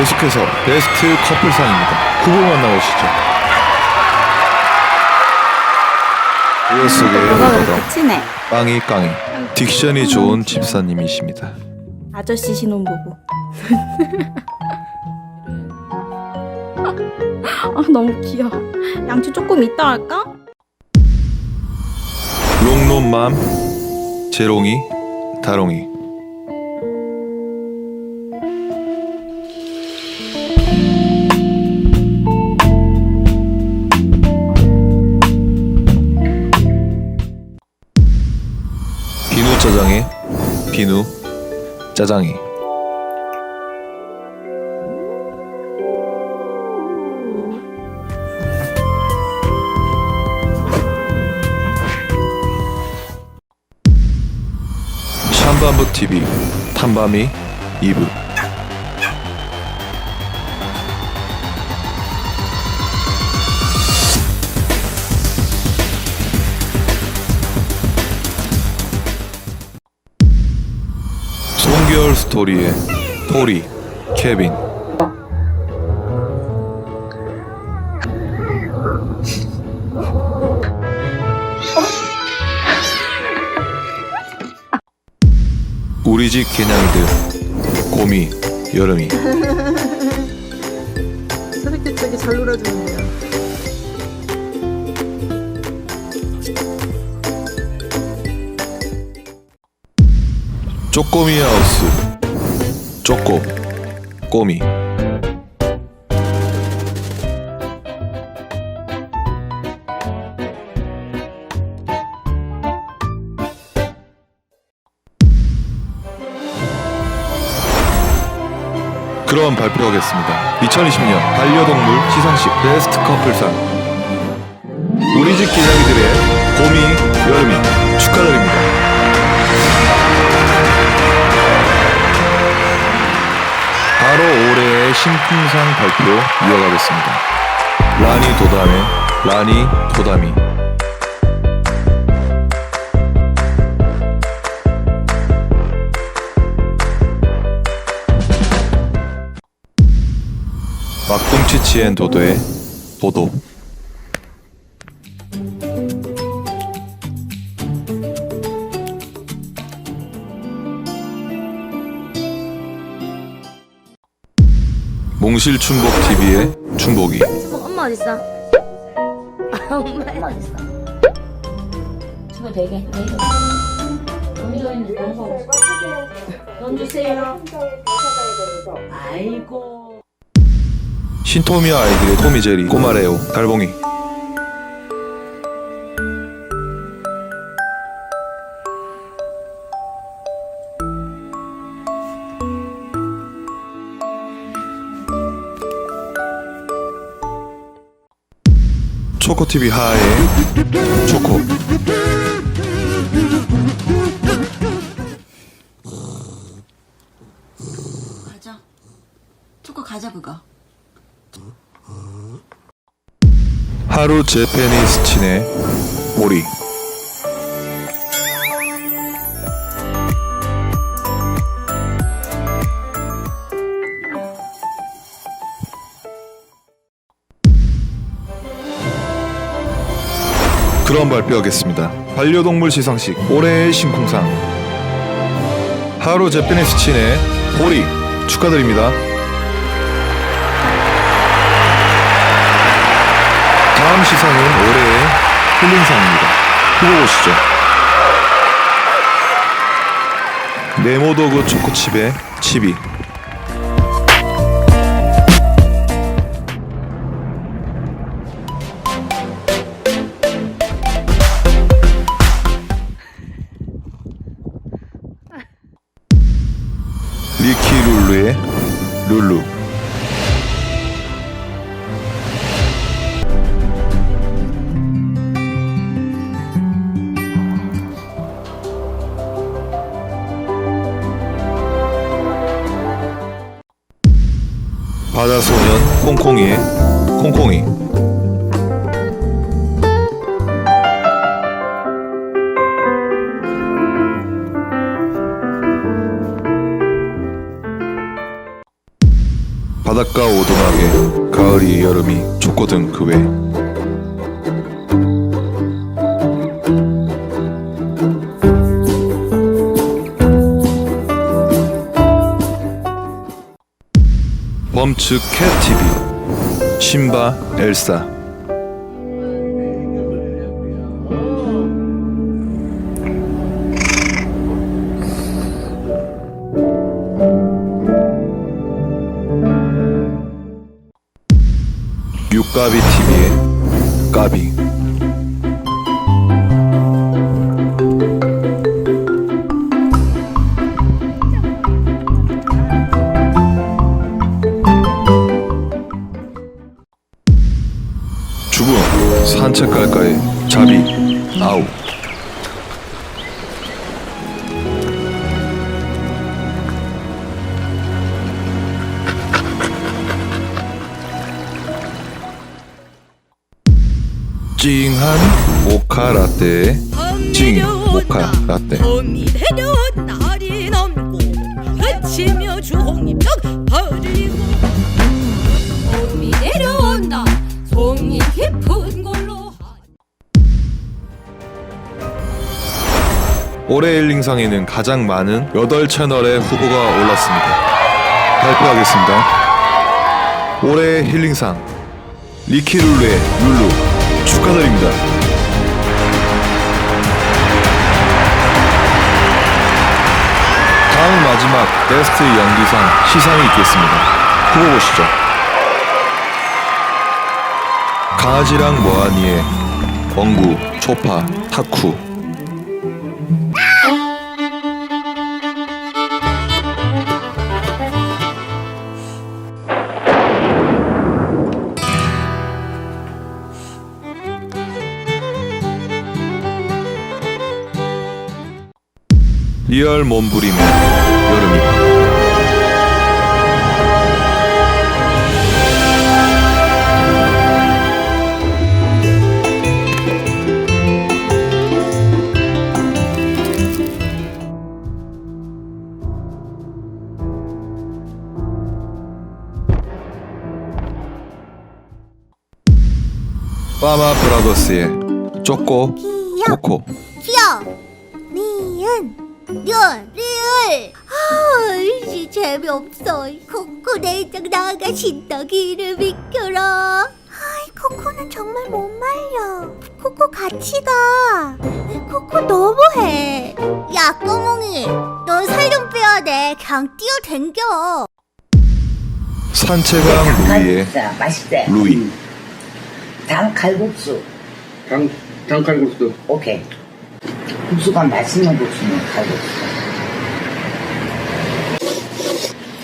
계속해서 베스트 커플상입니다. 후보 만나보시죠. 속의 뭐가 여더덕 그렇게 친해? 빵이 깡이 딕션이 좋은 집사님이십니다. 아저씨 신혼부부. 아 너무 귀여워. 양치 조금 이따 할까? 롱놈맘 재롱이 다롱이 짜장에 비누 짜장이. 샴밤부 TV 탐밤이 2부 스토리의 포리 케빈. 우리 집 개냥이들 곰이 여름이. 새벽에 되게 잘 놀아주는데요. 쪼꼬미 하우스 쪼꼬 꼬미 그럼 발표하겠습니다. 2020년 반려동물 시상식 베스트 커플상 신풍상 발표 이어가겠습니다. 라니 도담의 라니 도담이 막꿈치치엔 도도의 도도 몽실춘복 TV의 춘복이. 엄마 어딨어? 엄마. 어딨어? 저거 되게 되게. 연주 있는 방송 돈 주세요. 아이고. 신토미아 아이들의 토미제리 꼬마레오 달봉이 초코TV 하의 초코. 가자. 초코 가자 그거. 하루 제페니스 친의 오리 발표하겠습니다. 반려동물 시상식 올해의 신쿵상 하루 제페니스 친의 오리 축하드립니다. 다음 시상은 올해의 힐링상입니다. 후보 보시죠. 네모도그 초코칩의 칩이 룰루의 룰루. 바다소년 콩콩이의 콩콩이 바닷가 오도막에 가을이 여름이 촉고든 그 외. 범츠 캣TV 신바 엘사 주부 산책 갈까에 자비 아우 찡한 모카 라떼. 찡 모카 라떼 올해 일링상에는 가장 많은 8채널의 후보가 올랐습니다. 발표하겠습니다. 올해의 힐링상 리키 룰루의 룰루 축하드립니다. 다음 마지막 베스트 연기상 시상이 있겠습니다. 후보 보시죠. 강아지랑 모하니의 원구, 초파, 타쿠 리얼 몸부림의 여름이 파마 브라더스의 쪼꼬 코코 귀여 니은 리얼 아이씨 재미없어. 코코 내장 나가신다 기를 비켜라. 아이 코코는 정말 못 말려. 코코 같이 가 코코 너무해. 야 꼬몽이. 넌 살 좀 빼야 돼. 그냥 뛰어댕겨. 산채강 루이의 맛있대. 루이. 당 칼국수. 당, 당 칼국수. 오케이. 국수가 맛있는 국수는 칼국수.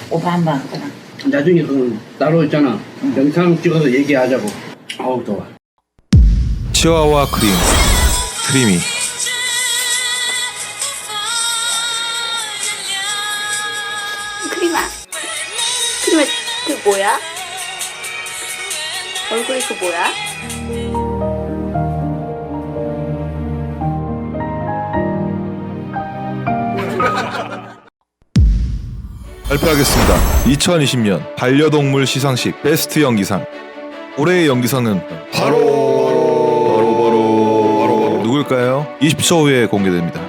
오빠 한번 하거나. 나중에 그 따로 있잖아. 영상 찍어서 얘기하자고. 아우, 좋아. 치와와 크림 트리미 크리마. 크리마 그 뭐야? 얼굴에 그 뭐야? 발표하겠습니다. 2020년 반려동물 시상식 베스트 연기상 올해의 연기상은 바로 바로 바로 바로 바로 누굴까요? 20초 후에 공개됩니다.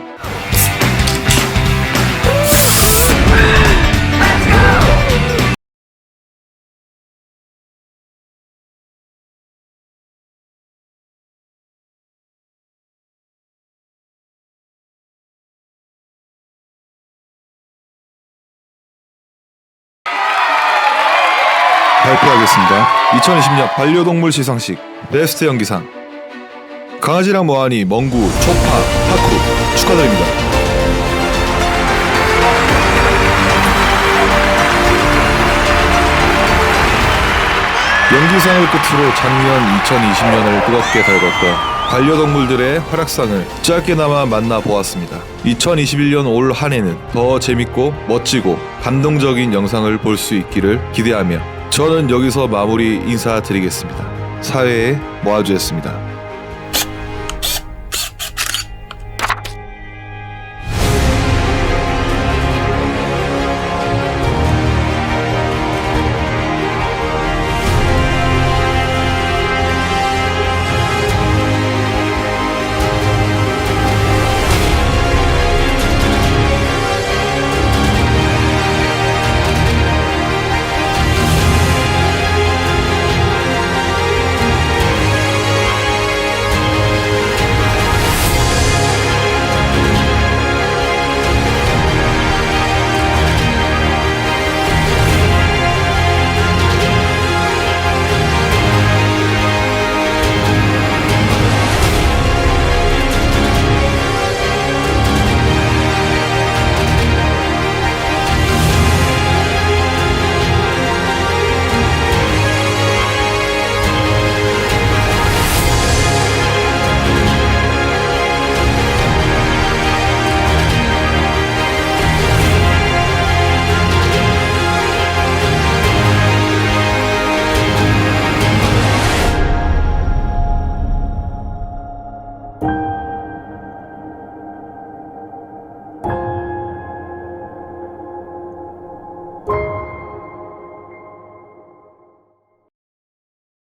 발표하겠습니다. 2020년 반려동물 시상식 베스트 연기상 강아지랑 뭐하니 멍구 초파 파쿠 축하드립니다. 연기상을 끝으로 작년 2020년을 뜨겁게 달궜던 반려동물들의 활약상을 짧게나마 만나보았습니다. 2021년 올 한 해는 더 재밌고 멋지고 감동적인 영상을 볼 수 있기를 기대하며 저는 여기서 마무리 인사드리겠습니다. 사회에 모아주였습니다.